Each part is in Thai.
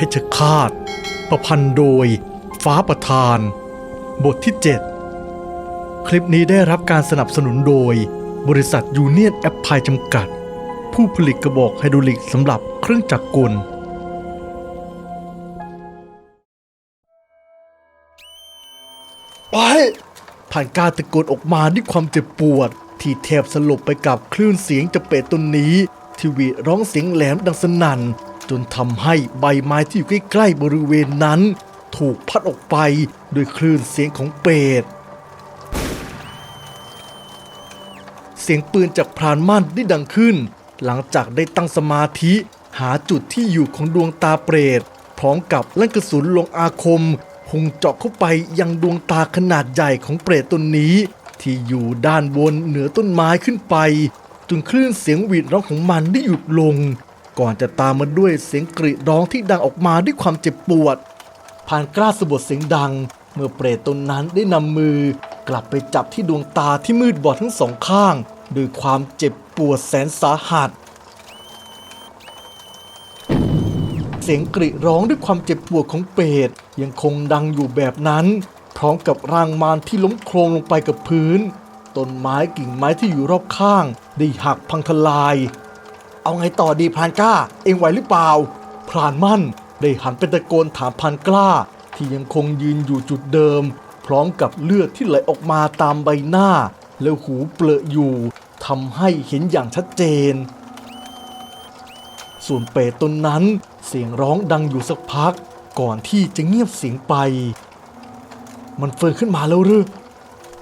เพชรฆาต ประพันธ์โดย ฟ้าประธาน บทที่ 7 คลิปนี้ได้รับการสนับสนุนโดย บริษัทยูเนียนแอปพลายจำกัด ผู้ผลิตกระบอกไฮดรอลิกสำหรับเครื่องจักรกลไปผ่านการตะโกนออกมาด้วยความเจ็บปวด ที่แทบสลบไปกับคลื่นเสียงจากเป็ดตนนี้ ที่หวีดร้องเสียงแหลมดังสนั่น จนทำให้ใบไม้ที่อยู่ใกล้ๆบริเวณนั้น ถูกพัดออกไปด้วยคลื่นเสียงของเป็ดเสียงปืนจากพรานมั่นได้ดังขึ้น หลังจากได้ตั้งสมาธิ หาจุดที่อยู่ของดวงตาเปรตพร้อมกับลั่นกระสุนลงอาคมพุ่งเจาะเข้าไปยังดวงตาขนาดใหญ่ของเปรตตนนี้ ที่อยู่ด้านบนเหนือต้นไม้ขึ้นไปจนคลื่นเสียงหวีดร้องของมันได้หยุดลง ก่อนจะตามมาด้วยเสียงกรีดร้องที่ดังออกมาด้วยความเจ็บปวด ผ่านกล้าสะบดเสียงดัง เมื่อเปรตตนนั้นได้นำมือกลับไปจับที่ดวงตาที่มืดบอดทั้งสองข้างด้วยความเจ็บปวดแสนสาหัส เสียงกรีดร้องด้วยความเจ็บปวดของเปรตยังคงดังอยู่แบบนั้น พร้อมกับร่างมารที่ล้มโคลงลงไปกับพื้นต้นไม้กิ่งไม้ที่อยู่รอบข้าง ได้หักพังทลาย เอาไงต่อดีพรานกล้า เองไหวหรือเปล่า พรานมั่น ได้หันไปตะโกนถามพรานกล้า ที่ยังคงยืนอยู่จุดเดิม พร้อมกับเลือดที่ไหลออกมาตามใบหน้า แล้วหูเปลอะอยู่ทำให้เห็นอย่างชัดเจน ส่วนเปรตตนนั้นเสียงร้องดังอยู่สักพัก ก่อนที่จะเงียบเสียงไป มันเฟื่องขึ้นมาแล้วหรือ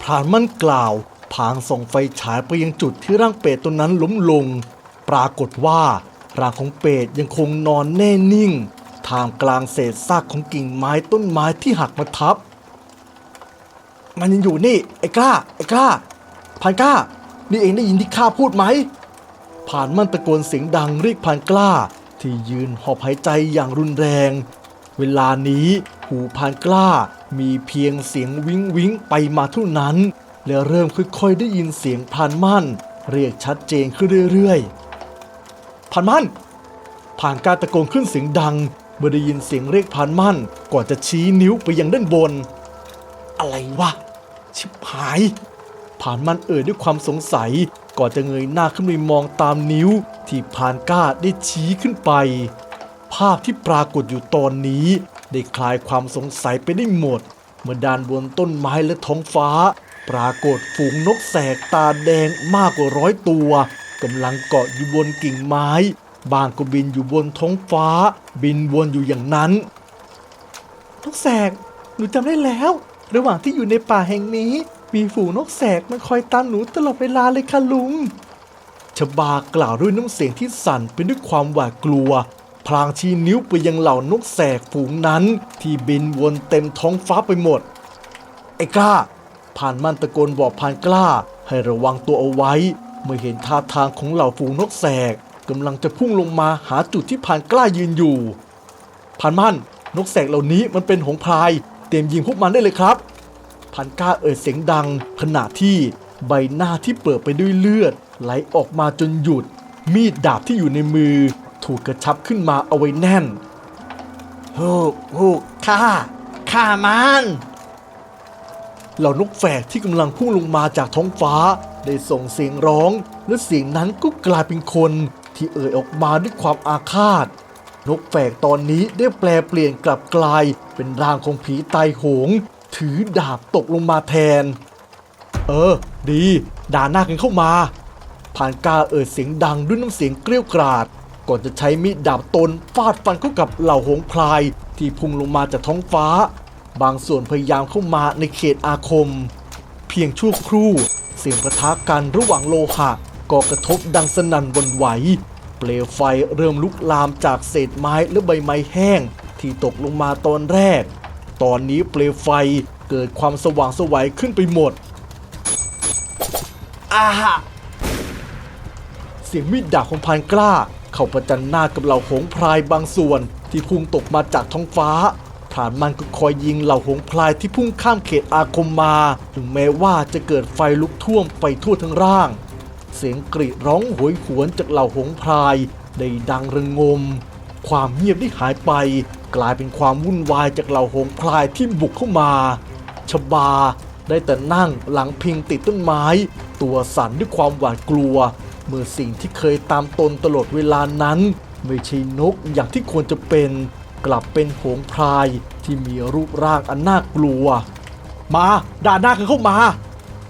พรานมั่นกล่าว พางส่องไฟฉายไปยังจุดที่ร่างเปรตตนนั้นล้มลง ปรากฏว่าร่างของเปรตยังคงนอนแน่นิ่งท่ามกลางเศษซากของกิ่งไม้ต้นไม้ที่หักมาทับ มันยังอยู่นี่ไอ้กล้าไอ้กล้าพานกล้า นี่เองได้ยินที่ข้าพูดไหม ผ่านมันตะโกนเสียงดังเรียกพานกล้า ที่ยืนหอบหายใจอย่างรุนแรง เวลานี้หูพานกล้ามีเพียงเสียงวิงวิงไปมาเท่านั้น และเริ่มค่อยๆได้ยินเสียงพานมั่น เรียกชัดเจนขึ้นเรื่อยๆ พานมั่น ผ่านการตะโกนขึ้นเสียงดัง เมื่อได้ยินเสียงเรียกพานมั่น ก่อนจะชี้นิ้วไปยังด้านบน อะไรวะ ชิบหาย ผ่านมันเอ่ยด้วยความสงสัย ก่อนจะเงยหน้าขึ้นไปมองตามนิ้ว ที่พานก้าได้ชี้ขึ้นไป ภาพที่ปรากฏอยู่ตอนนี้ ได้คลายความสงสัยไปได้หมด เมื่อด้านบนต้นไม้และท้องฟ้า ปรากฏฝูงนกแสกตาแดงมากกว่าร้อยตัว กำลังเกาะอยู่บนกิ่งไม้ บางก็บินอยู่บนท้องฟ้า บินวนอยู่อย่างนั้น นกแสก หนูจำได้แล้ว ระหว่างที่อยู่ในป่าแห่งนี้ มีฝูงนกแสกมันคอยตามหนูตลอดเวลาเลยค่ะลุงชบากล่าวด้วยน้ำเสียงที่สั่นไปด้วยความหวาดกลัว พลางชี้นิ้วไปยังเหล่านกแสกฝูงนั้น ที่บินวนเต็มท้องฟ้าไปหมด ไอ้กล้า ผ่านมันตะโกนบอกพานกล้า ให้ระวังตัวเอาไว้ เมื่อเห็นท่าทางของเหล่าฝูงนกแสกกำลังจะพุ่งลงมาหาจุดที่พานกล้ายืนอยู่พานมั่นนกแสกเหล่านี้มันเป็นหงพราย เตรียมยิงพวกมันได้เลยครับพานกล้าเอ่ยเสียงดัง ขณะที่ใบหน้าที่เปิดไปด้วยเลือด ไหลออกมาจนหยุด มีดดาบที่อยู่ในมือ ถูกกระชับขึ้นมาเอาไว้แน่นฮูกฮูกฆ่าฆ่ามัน เหล่านกแฝกที่กำลังพุ่งลงมาจากท้องฟ้า ได้ส่งเสียงร้อง และเสียงนั้นก็กลายเป็นคนที่เอ่ยออกมาด้วยความอาฆาต นกแฝกตอนนี้ได้แปลเปลี่ยนกลับกลาย เป็นร่างของผีตายโหง ถือดาบตกลงมาแทน เออ ดี ด่าหน้ากันเข้ามาผ่านกาเอ่ยเสียงดังด้วยน้ำเสียงเกรี้ยวกราด ก่อนจะใช้มีดดาบตนฟาดฟันเข้ากับเหล่าหงพลาย ที่พุ่งลงมาจากท้องฟ้า บางส่วนพยายามเข้ามาในเขตอาคม เพียงชั่วครู่ เสียงประทะกันระหว่างโลหะก็กระทบดังสนั่นหวันไหว เปลวไฟเริ่มลุกลามจากเศษไม้และใบไม้แห้ง ที่ตกลงมาตอนแรก ตอนนี้เปลวไฟเกิดความสว่างไสวัยขึ้นไปหมดอาฮะเสียงมีดดาบของพรานกล้า เข้าประจันหน้ากับเหล่าหงส์พรายบางส่วนที่พุ่งตกมาจากท้องฟ้าพ รานมันก็คอยยิงเหล่าหงพรายที่พุ่งข้ามเขตอาคมมา ถึงแม้ว่าจะเกิดไฟลุกท่วมไปทั่วทั้งร่าง เสียงกรีดร้องโหยหวนจากเหล่าหงพรายได้ดังระงม ความเงียบได้หายไป กลายเป็นความวุ่นวายจากเหล่าหงพลายที่บุกเข้ามา ชบาได้แต่นั่งหลังพิงติดต้นไม้ ตัวสั่นด้วยความหวาดกลัว เมื่อสิ่งที่เคยตามตนตลอดเวลานั้น ไม่ใช่นกอย่างที่ควรจะเป็น กลับเป็นหงพลายที่มีรูปร่างอันน่ากลัว มาด่าหน้ากันเข้ามา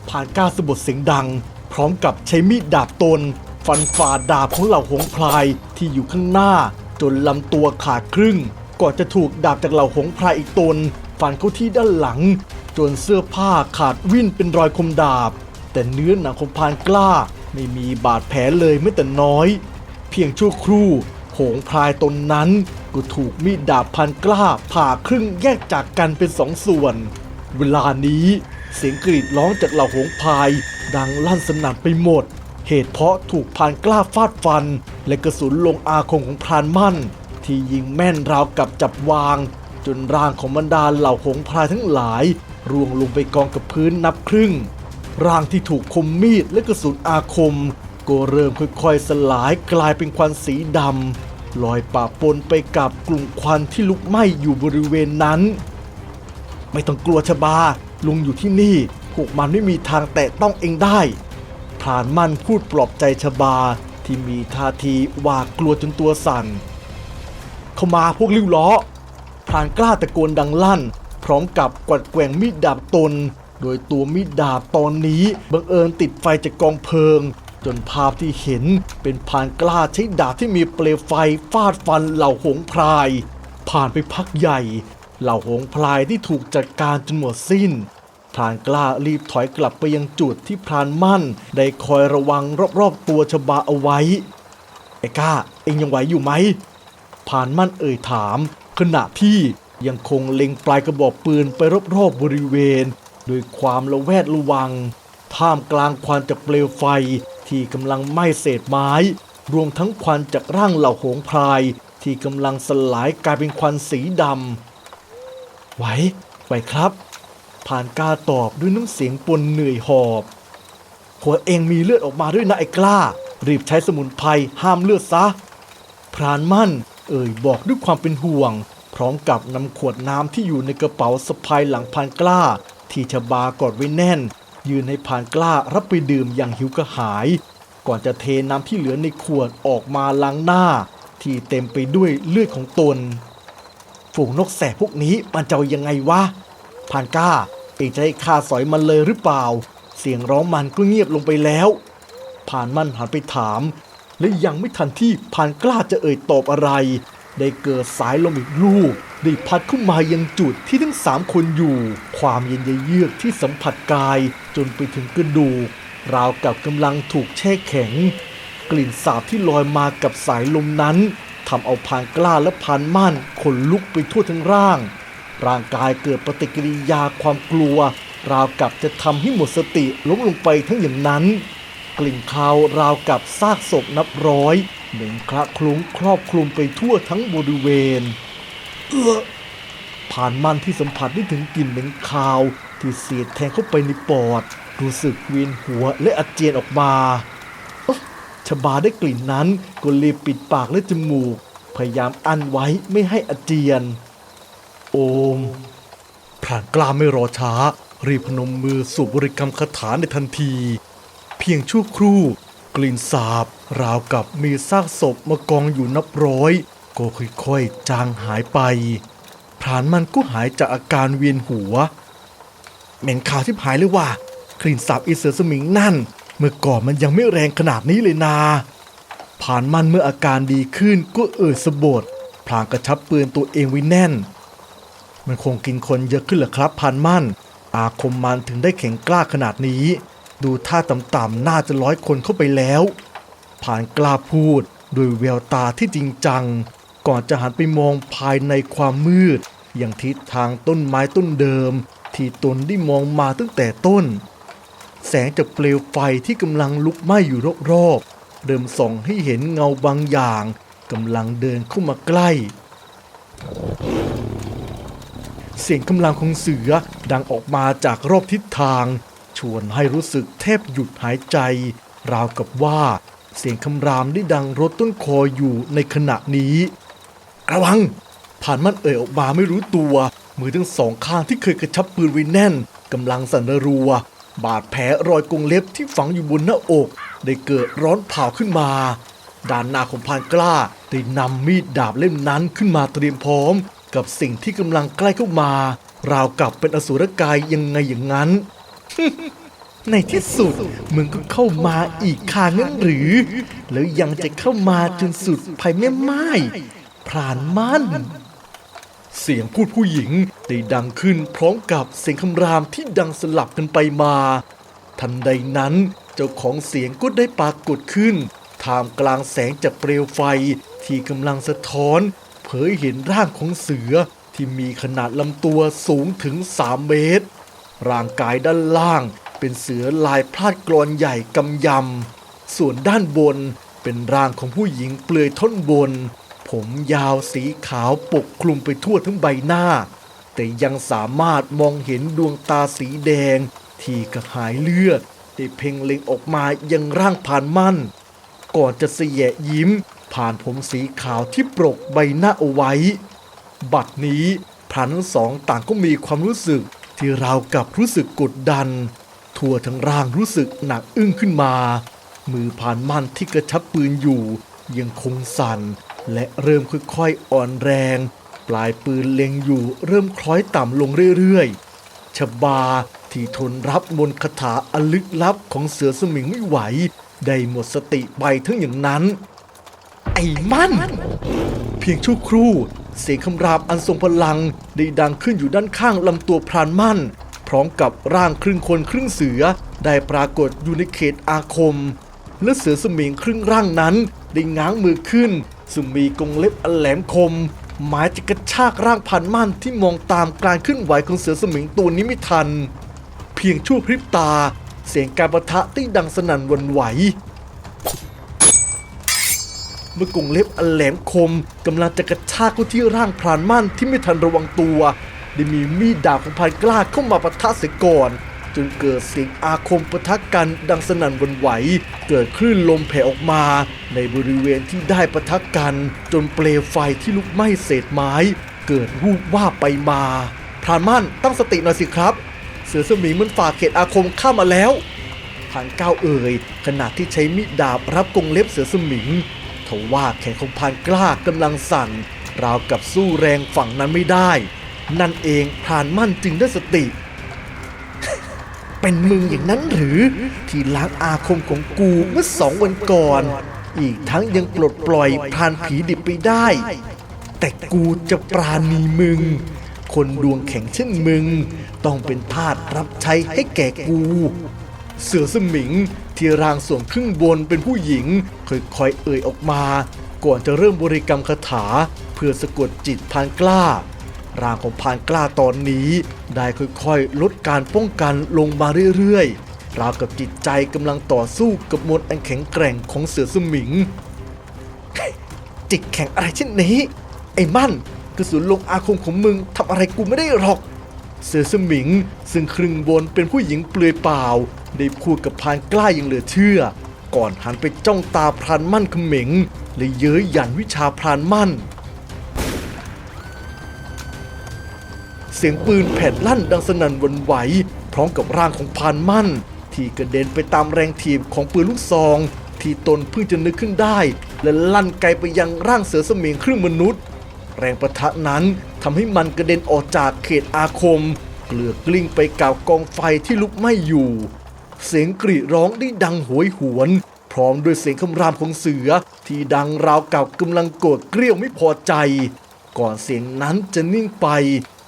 ผ่านกล้าสะบดเสียงดัง พร้อมกับใช้มีดดาบตน ฟันฝ่าดาบของเหล่าหงพลายที่อยู่ข้างหน้า จนลำตัวขาดครึ่ง ก่อนจะถูกดาบจากเหล่าหงพลายอีกตน ฟันเข้าที่ด้านหลัง จนเสื้อผ้าขาดวิ่นเป็นรอยคมดาบ แต่เนื้อหนังของพานกล้า ไม่มีบาดแผลเลยแม้แต่น้อย เพียงชั่วครู่ หงพลายตนนั้น ก็ถูกมีดดาบพันกล้าผ่าครึ่งแยกจากกันเป็นสองส่วน เวลานี้เสียงกรีดร้องจากเหล่าหงส์พาย ดังลั่นสนั่นไปหมด เหตุเพราะถูกพานกล้าฟาดฟัน และกระสุนลงอาคมของพรานมั่น ที่ยิงแม่นราวกับจับวาง จนร่างของบรรดาเหล่าหงพลายทั้งหลายร่วงลงไปกองกับพื้นนับครึ่ง ร่างที่ถูกคมมีดและกระสุนอาคม ก็เริ่มค่อยๆสลายกลายเป็นควันสีดำลอยป่าปนไปกับกลุ่มควันที่ลุกไหม้อยู่บริเวณนั้น ไม่ต้องกลัวชบา ลุงอยู่ที่นี่พวกมันไม่มีทางแตะต้องเองได้พรานมั่นพูดปลอบใจชบาที่มีท่าทีหวาดกลัวจนตัวสั่น เข้ามาพวกลิ้วล้อพรานกล้าตะโกนดังลั่น พร้อมกับกวัดแกว่งมีดดาบตน โดยตัวมีดดาบตอนนี้บังเอิญติดไฟจากกองเพลิง จนภาพที่เห็นเป็นพรานกล้าใช้ดาบที่มีเปลวไฟฟาดฟันเหล่าหงพราย ผ่านไปพักใหญ่ เหล่าหงพลายที่ถูกจัดการจนหมดสิ้นพรานกล้ารีบถอยกลับไปยังจุดที่พรานมั่น ได้คอยระวังรอบๆตัวชบาเอาไว้ ไอ้ก้า เอ็งยังไหวอยู่ไหมผ่านมั่นเอ่ยถาม ขณะที่ยังคงเล็งปลายกระบอกปืนไปรอบๆบริเวณ โดยความระแวดระวัง ท่ามกลางควันจากเปลวไฟ ที่กำลังไหม้เศษไม้ รวมทั้งควันจากร่างเหล่าโหงพราย ที่กำลังสลายกลายเป็นควันสีดำไหวไหวครับ ผ่านกล้าตอบด้วยน้ำเสียงปนเหนื่อยหอบหัวเองมีเลือดออกมาด้วยนะไอ้กล้า รีบใช้สมุนไพรห้ามเลือดซะ พรานมั่น เอ่ยบอกด้วยความเป็นห่วง พร้อมกับนำขวดน้ำที่อยู่ในกระเป๋าสะพายหลังพานกล้า ที่ชบากอดไว้แน่น ยืนให้พรานกล้ารับไปดื่มอย่างหิวกระหาย ก่อนจะเทน้ำที่เหลือในขวดออกมาล้างหน้า ที่เต็มไปด้วยเลือดของตน ฝูงนกแสกพวกนี้มันจะยังไงวะพรานกล้าเองจะให้ข้าสอยมันเลยหรือเปล่า เสียงร้องมันก็เงียบลงไปแล้ว ผ่านมันหันไปถาม และยังไม่ทันที่ผ่านกล้าจะเอ่ยตอบอะไร ได้เกิดสายลมอีกลูก ได้พัดเข้ามายังจุดที่ทั้งสามคนอยู่ ความเย็นเยือกที่สัมผัสกายจนไปถึงกระดูกราวกับกำลังถูกแช่แข็ง กลิ่นสาบที่ลอยมากับสายลมนั้นทำเอาพานกล้าและพานม่านขนลุกไปทั่วทั้งร่าง ร่างกายเกิดปฏิกิริยาความกลัว ราวกับจะทำให้หมดสติล้มลงไปทั้งอย่างนั้น กลิ่นคาวราวกับซากศพนับร้อยเหม็นคละคลุ้งครอบคลุมไปทั่วทั้งบริเวณ เอื้อผ่านมันที่สัมผัสได้ถึงกลิ่นเหม็นคาว ที่เสียดแทงเข้าไปในปอด รู้สึกเวียนหัวและอาเจียนออกมาอ๊ะชบาได้กลิ่นนั้นก็รีบปิดปากและจมูก พยายามอั้นไว้ไม่ให้อาเจียน โอมพรานกล้าไม่รอช้า รีบพนมมือสวดบริกรรมคาถาในทันที เพียงชั่วครู่ กลิ่นสาบ ราวกับมีซากศพมากองอยู่นับร้อย ก็ค่อยๆจางหายไปพรานมันก็หายจากอาการเวียนหัว เหม็นขาวที่หายเลยว่ะกลิ่นสาบอีเสือสมิงนั่น เมื่อก่อนมันยังไม่แรงขนาดนี้เลยนาผ่านมันเมื่ออาการดีขึ้นก็เอ่ยสะบดพลางกระชับปืนตัวเองไว้แน่น มันคงกินคนเยอะขึ้นเหรอครับพันมั่น อาคมมันถึงได้แข็งกล้าขนาดนี้ ดูท่าต่ำๆน่าจะร้อยคนเข้าไปแล้ว ผ่านกล้าพูดโดยแววตาที่จริงจัง ก่อนจะหันไปมองภายในความมืด อย่างทิศทางต้นไม้ต้นเดิม ที่ตนได้มองมาตั้งแต่ต้น แสงจากเปลวไฟที่กำลังลุกไหม้อยู่รอบๆเริ่มส่องให้เห็นเงาบางอย่างกำลังเดินเข้ามาใกล้ เสียงกำลังของเสือดังออกมาจากรอบทิศทาง ชวนให้รู้สึกแทบหยุดหายใจ ราวกับว่าเสียงคำรามได้ดังรถต้นคออยู่ในขณะนี้ ระวังผ่านมันเอ่ยออกมาไม่รู้ตัว มือทั้งสองข้างที่เคยกระชับปืนไว้แน่นกำลังสั่นระรัว บาดแผลรอยกงเล็บที่ฝังอยู่บนหน้าอก ได้เกิดร้อนเผาขึ้นมา ด้านหน้าของพานกล้าได้นำมีดดาบเล่มนั้นขึ้นมาเตรียมพร้อม กับสิ่งที่กำลังใกล้เข้ามา ราวกับเป็นอสุรกายยังไงอย่างนั้น ในที่สุดมึงก็เข้ามาอีกคางั้นหรือ แล้วยังจะเข้ามาจนสุดภัยแม่ไม้ พรานมั่น เสียงพูดผู้หญิงได้ดังขึ้นพร้อมกับเสียงคำรามที่ดังสลับกันไปมา ทันใดนั้นเจ้าของเสียงก็ได้ปรากฏขึ้นท่ามกลางแสงจากเปลวไฟที่กำลังสะท้อน เผยเห็นร่างของเสือที่มีขนาดลำตัวสูงถึง 3 เมตร ร่างกายด้านล่างเป็นเสือลายพลาดกรอนใหญ่กำยำ ส่วนด้านบนเป็นร่างของผู้หญิงเปลือยท่อนบน ผมยาวสีขาวปกคลุมไปทั่วทั้งใบหน้า แต่ยังสามารถมองเห็นดวงตาสีแดง ที่กระหายเลือดได้เพ่งเล็งออกมายังร่างผ่านมั่น ก่อนจะเสียยิ้ม ผ่านผมสีขาวที่ปกใบหน้าเอาไว้ บัดนี้พรานทั้งสองต่างก็มีความรู้สึกที่ราวกับรู้สึกกดดัน ทั่วทั้งร่างรู้สึกหนักอึ้งขึ้นมา มือผ่านมันที่กระชับปืนอยู่ ยังคงสั่น และเริ่มค่อยๆอ่อนแรง ปลายปืนเล็งอยู่เริ่มคล้อยต่ำลงเรื่อยๆ ชบาที่ทนรับมนต์คาถาอันลึกลับของเสือสมิงไม่ไหว ได้หมดสติไปทั้งอย่างนั้น ไอ้มันเพียงชั่วครู่เสียงคำรามอันทรงพลังได้ดังขึ้นอยู่ด้านข้างลำตัวพรานมั่น พร้อมกับร่างครึ่งคนครึ่งเสือได้ปรากฏอยู่ในเขตอาคม และเสือสมิงครึ่งร่างนั้นได้ง้างมือขึ้น ซึ่งมีกรงเล็บอันแหลมคม หมายจะกระชากร่างพันมั่นที่มองตามการเคลื่อนไหวของเสือสมิงตัวนี้ไม่ทัน เพียงชั่วพริบตา เสียงการประทะได้ดังสนั่นวันไหว เมื่อกรงเล็บอันแหลมคมกำลังจะกระชากเข้าที่ร่างพรานมั่นที่ไม่ทันระวังตัว ได้มีมีดดาบของพรานกล้าเข้ามาปะทะเสียก่อน จนเกิดเสียงอาคมปะทะกันดังสนั่นวันไหว เกิดคลื่นลมแผ่ออกมา ในบริเวณที่ได้ปะทะกัน จนเปลวไฟที่ลุกไหม้เศษไม้ เกิดวูบว่าบไปมาพรานมั่นตั้งสติหน่อยสิครับ เสือสมิงมันฝ่าเขตอาคมเข้ามาแล้วผ่านก้าวเอ่ยขณะที่ใช้มีดดาบรับกงเล็บเสือสมิงทว่าแขนของพานกล้ากำลังสั่นราวกับสู้แรงฝั่งนั้นไม่ได้ นั่นเองพรานมั่นจึงได้สติ เป็นมึงอย่างนั้นหรือที่ล้างอาคมของกูเมื่อสองวันก่อน อีกทั้งยังปลดปล่อยพรานผีดิบไปได้ แต่กูจะปราณีมึง คนดวงแข็งเช่นมึง ต้องเป็นทาสรับใช้ให้แก่กู เสือสมิงที่ร่างส่วนครึ่งบนเป็นผู้หญิงค่อยๆเอ่ยออกมา ก่อนจะเริ่มบริกรรมคาถา เพื่อสะกดจิตพรานกล้า ร่างของพานกล้าตอนนี้ ได้ค่อยๆ ลดการป้องกันลงมาเรื่อยๆ ราวกับจิตใจกำลังต่อสู้กับมนต์อันแข็งแกร่งของเสือสมิง จิตแข็งอะไรเช่นนี้ ไอ้มั่นกระสุนลงอาคมของมึงทำอะไรกูไม่ได้หรอก เสือสมิงซึ่งครึ่งบนเป็นผู้หญิงเปลือยเปล่า ได้พูดกับพานกล้าอย่างเหลือเชื่อ ก่อนหันไปจ้องตาพรานมั่นเขม็งและเย้ยหยันวิชาพรานมั่น เสียงปืนแผดลั่นดังสนั่นวันไหว พร้อมกับร่างของพานมั่น ที่กระเด็นไปตามแรงถีบของปืนลูกซอง ที่ตนเพิ่งจะนึกขึ้นได้ และลั่นไกลไปยังร่างเสือสมิงครึ่งมนุษย์ แรงประทะนั้นทำให้มันกระเด็นออกจากเขตอาคมเกลือกกลิ้งไปกับกองไฟที่ลุกไหม้อยู่ เสียงกรีดร้องได้ดังโหยหวน พร้อมด้วยเสียงคำรามของเสือที่ดังราวกับกำลังโกรธเกรี้ยวไม่พอใจ ก่อนเสียงนั้นจะนิ่งไป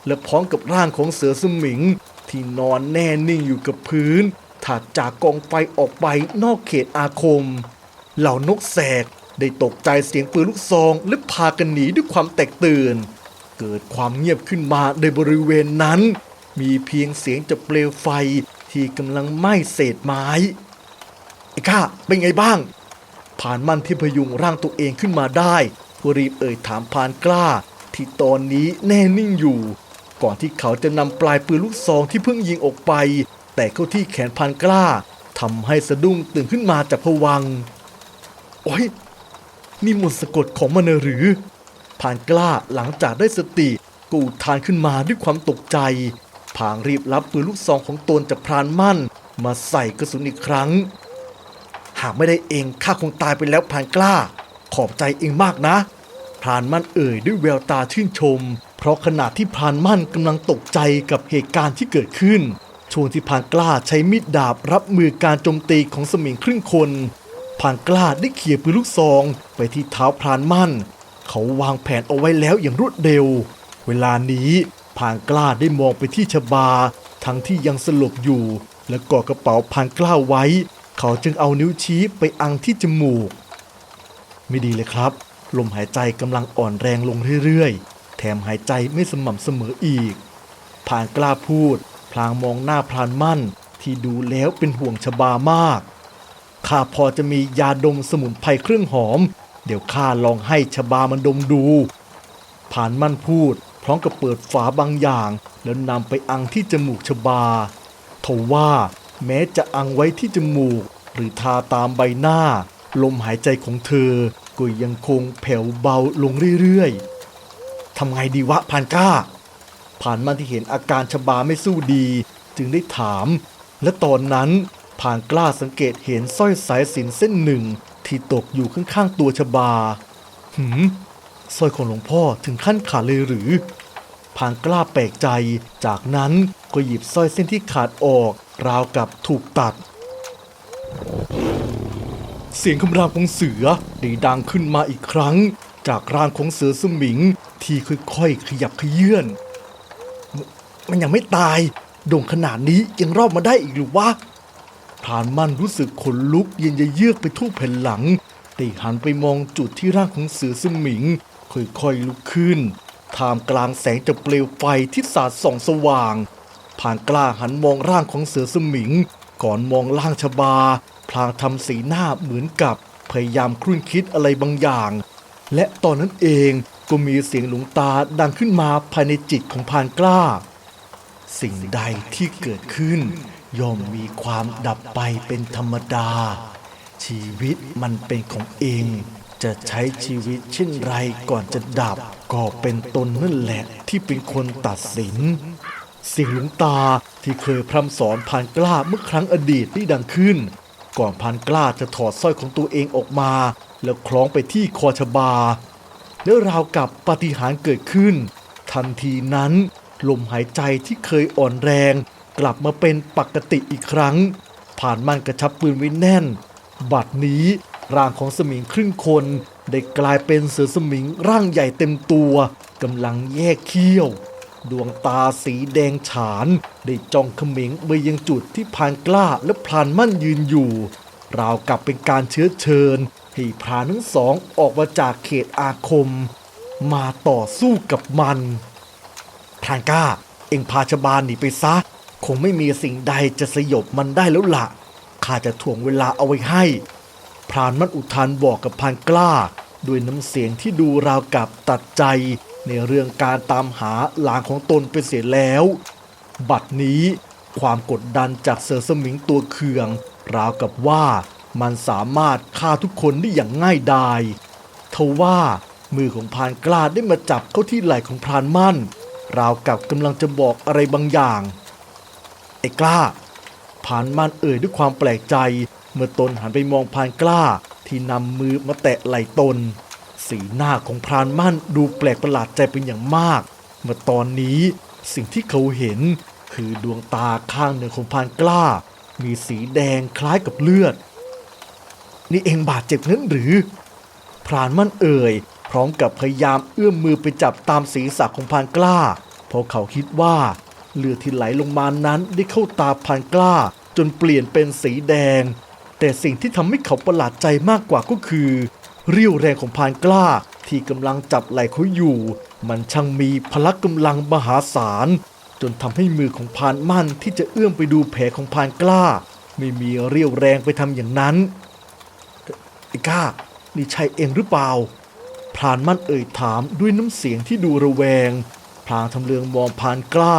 และพร้อมกับร่างของเสือสมิง ที่นอนแน่นิ่งอยู่กับพื้น ถัดจากกองไฟออกไปนอกเขตอาคม เหล่านกแสกได้ตกใจเสียงปืนลูกซองและพากันหนีด้วยความแตกตื่น เกิดความเงียบขึ้นมาในบริเวณนั้น มีเพียงเสียงจากเปลวไฟที่กำลังไหม้เศษไม้ไอ้ข้าเป็นไงบ้าง ผ่านมันที่พยุงร่างตัวเองขึ้นมาได้ก็รีบเอ่ยถามพรานกล้า ที่ตอนนี้แน่นิ่งอยู่ ก่อนที่เขาจะนำปลายปืนลูกซองที่เพิ่งยิงออกไป แต่เข้าที่แขนพรานกล้าทำให้สะดุ้งตื่นขึ้นมาจากผวัง โอ้ยนี่มนต์สะกดของมันหรือพรานกล้าหลังจากได้สติก็อุทานขึ้นมาด้วยความตกใจ พางรีบรับปืนลูกซองของตนจากพรานมั่น มาใส่กระสุนอีกครั้ง หากไม่ได้เองข้าคงตายไปแล้วพรานกล้า ขอบใจเองมากนะ พรานมั่นเอ่ยด้วยแววตาชื่นชม เพราะขณะที่พรานมั่นกำลังตกใจกับเหตุการณ์ที่เกิดขึ้น ช่วงที่พรานกล้าใช้มีดดาบรับมือการโจมตีของสมิงครึ่งคนพรานกล้าได้เขี่ยปืนลูกซองไปที่เท้าพรานมั่น เขาวางแผนเอาไว้แล้วอย่างรวดเร็ว เวลานี้พรานกล้าได้มองไปที่ชบา ทั้งที่ยังสลบอยู่ และกอดกระเป๋าพรานกล้าไว้ เขาจึงเอานิ้วชี้ไปอังที่จมูก ไม่ดีเลยครับ ลมหายใจกำลังอ่อนแรงลงเรื่อยๆ แถมหายใจไม่สม่ำเสมออีกพรานกล้าพูด พลางมองหน้าพรานมั่น ที่ดูแล้วเป็นห่วงชบามากข้าพอจะมียาดมสมุนไพรเครื่องหอม เดี๋ยวข้าลองให้ชบามันดมดูผานมั่นพูด พร้อมกับเปิดฝาบางอย่าง แล้วนำไปอังที่จมูกชบาทว่า แม้จะอังไว้ที่จมูก หรือทาตามใบหน้า ลมหายใจของเธอก็ยังคงแผ่วเบาลงเรื่อยๆ ทำไงดีวะพานก้า ผ่านมันที่เห็นอาการชบาไม่สู้ดี จึงได้ถาม และตอนนั้นผ่านกล้าสังเกตเห็นสร้อยสายสินเส้นหนึ่งที่ตกอยู่ข้างๆตัวชบา หืมสร้อยของหลวงพ่อถึงขั้นขาดเลยหรือพานกล้าแปลกใจ จากนั้นก็หยิบสร้อยเส้นที่ขาดออก ราวกับถูกตัด เสียงคำรามของเสือได้ดังขึ้นมาอีกครั้ง จากร่างของเสือสมิงที่ค่อยๆขยับขยื่นมันยังไม่ตายโด่งขนาดนี้ยังรอดมาได้อีกหรือวะพรานมั่นรู้สึกขนลุกเย็นเยือกไปทั่วแผ่นหลังได้หันไปมองจุดที่ร่างของเสือสมิงค่อยๆลุกขึ้นท่ามกลางแสงจากเปลวไฟที่สาดส่องสว่างผ่านกล้าหันมองร่างของเสือสมิง ก่อนมองร่างชบา พลางทำสีหน้าเหมือนกับพยายามครุ่นคิดอะไรบางอย่าง และตอนนั้นเองก็มีเสียงหลวงตาดังขึ้นมาภายในจิตของพานกล้า สิ่งใดที่เกิดขึ้น ย่อมมีความดับไปเป็นธรรมดา ชีวิตมันเป็นของเอง จะใช้ชีวิตเช่นไรก่อนจะดับ ก็เป็นตนนั่นแหละที่เป็นคนตัดสินเสียงหลวงตาที่เคยพร่ำสอนพานกล้าเมื่อครั้งอดีตที่ดังขึ้น ก่อนพานกล้าจะถอดสร้อยของตัวเองออกมา แล้วคล้องไปที่คอชบา แล้วราวกับปาฏิหาริย์เกิดขึ้น ทันทีนั้น ลมหายใจที่เคยอ่อนแรง กลับมาเป็นปกติอีกครั้ง ผ่านมันกระชับปืนไว้แน่น บัดนี้ร่างของสมิงครึ่งคนได้กลายเป็นเสือสมิงร่างใหญ่เต็มตัวกำลังแยกเขี้ยว ดวงตาสีแดงฉาน ได้จ้องเขม็งไปยังจุดที่พานกล้าและพานมั่นยืนอยู่ ราวกับเป็นการเชื้อเชิญ ให้พรานทั้งสองออกมาจากเขตอาคม มาต่อสู้กับมันพรานกล้า เอ็งพาชบาลหนีไปซะ คงไม่มีสิ่งใดจะสยบมันได้แล้วละ่ะข้าจะถ่วงเวลาเอาไว้ให้ พรานมันอุทานบอกกับพรานกล้า ด้วยน้ำเสียงที่ดูราวกับตัดใจในเรื่องการตามหาหลานของตนไปเสียแล้ว บัดนี้ความกดดันจากเสือสมิงตัวเคือง ราวกับว่า มันสามารถฆ่าทุกคนได้อย่างง่ายดายทว่ามือของพรานกล้าได้มาจับเข้าที่ไหล่ของพรานมั่น ราวกับกำลังจะบอกอะไรบางอย่าง ไอ้กล้าพรานมั่นเอ่ยด้วยความแปลกใจ เมื่อตนหันไปมองพรานกล้าที่นำมือมาแตะไหล่ตน สีหน้าของพรานมั่นดูแปลกประหลาดใจเป็นอย่างมาก เมื่อตอนนี้สิ่งที่เขาเห็น คือดวงตาข้างหนึ่งของพรานกล้า มีสีแดงคล้ายกับเลือด นี่เองบาดเจ็บนั้นหรือ พรานมั่นเอ่ย พร้อมกับพยายามเอื้อมมือไปจับตามศีรษะของพานกล้า เพราะเขาคิดว่า เลือดที่ไหลลงมานั้นได้เข้าตาพานกล้า จนเปลี่ยนเป็นสีแดง แต่สิ่งที่ทำให้เขาประหลาดใจมากกว่าก็คือ เรี่ยวแรงของพานกล้าที่กำลังจับไหล่เขาอยู่ มันช่างมีพละกำลังมหาศาล จนทำให้มือของพานมั่นที่จะเอื้อมไปดูแผลของพานกล้า ไม่มีเรี่ยวแรงไปทำอย่างนั้น ไอ้ก้า นี่ใช่เองหรือเปล่า พรานมั่นเอ่ยถามด้วยน้ำเสียงที่ดูระแวงพลางทำเลืองมองพรานกล้า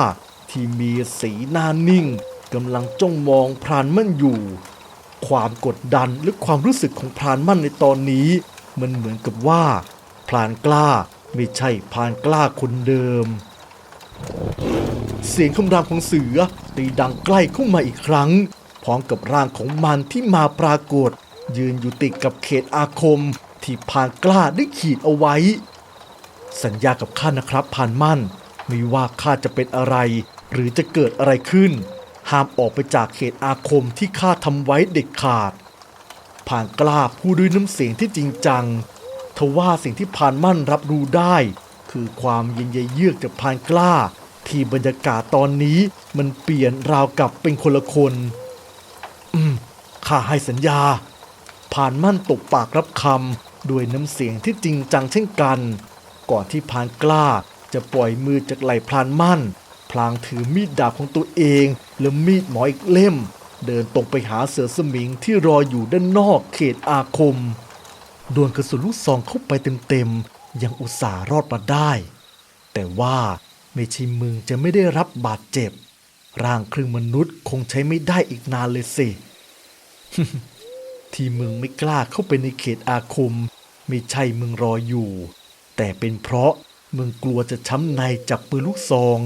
ที่มีสีหน้านิ่งกำลังจ้องมองพรานมั่นอยู่ ความกดดันและความรู้สึกของพรานมั่นในตอนนี้ มันเหมือนกับว่า พรานกล้าไม่ใช่พรานกล้าคนเดิม เสียงคำรามของเสือตีดังใกล้เข้ามาอีกครั้ง พร้อมกับร่างของมันที่มาปรากฏ ยืนอยู่ติดกับเขตอาคมที่พานกล้าได้ขีดเอาไว้ สัญญากับข้านะครับพานมั่น ไม่ว่าข้าจะเป็นอะไร หรือจะเกิดอะไรขึ้น ห้ามออกไปจากเขตอาคมที่ข้าทำไว้เด็ดขาดผ่านกล้าพูดด้วยน้ำเสียงที่จริงจังทว่าสิ่งที่พานมั่นรับรู้ได้ คือความเย็นเยือกจากพานกล้า ที่บรรยากาศตอนนี้มันเปลี่ยนราวกับเป็นคนละคน อืมข้าให้สัญญา ผ่านมั่นตกปากรับคำด้วยน้ำเสียงที่จริงจังเช่นกัน ก่อนที่พานกล้าจะปล่อยมือจากไหล่พรานมั่น พลางถือมีดดาบของตัวเองและมีดหมออีกเล่ม เดินตรงไปหาเสือสมิงที่รออยู่ด้านนอกเขตอาคม โดนกระสุนลูกซองเข้าไปเต็มๆ ยังอุตส่าห์รอดมาได้ แต่ว่าไม่ใช่มึงจะไม่ได้รับบาดเจ็บ ร่างครึ่งมนุษย์คงใช้ไม่ได้อีกนานเลยสิ ที่มึงไม่กล้าเข้าไปในเขตอาคม ไม่ใช่มึงรออยู่ แต่เป็นเพราะมึงกลัวจะช้ำในจากปืนลูกซอง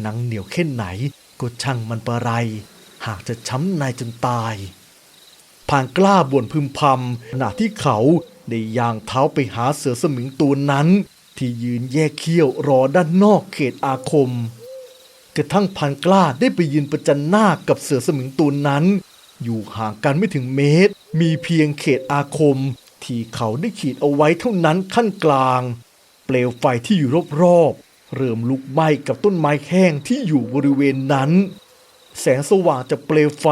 หนังเหนียวแค่ไหนก็ช่างมันประไร หากจะช้ำในจนตายผ่านกล้าบ่วนพึมพำขณะที่เขาได้ย่างเท้าไปหาเสือสมิงตัวนั้น ที่ยืนแยกเขี้ยวรอด้านนอกเขตอาคม กระทั่งพันกล้าได้ไปยืนประจันหน้ากับเสือสมิงตัวนั้น อยู่ห่างกันไม่ถึงเมตร มีเพียงเขตอาคม ที่เขาได้ขีดเอาไว้เท่านั้นขั้นกลาง เปลวไฟที่อยู่รอบๆเริ่มลุกไหม้กับต้นไม้แห้งที่อยู่บริเวณนั้น แสงสว่างจากเปลวไฟ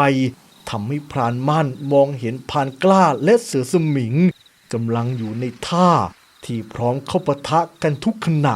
ทำให้พรานมั่นมองเห็นพรานกล้าและเสือสมิงกำลังอยู่ในท่าที่พร้อมเข้าปะทะกันทุกขณะ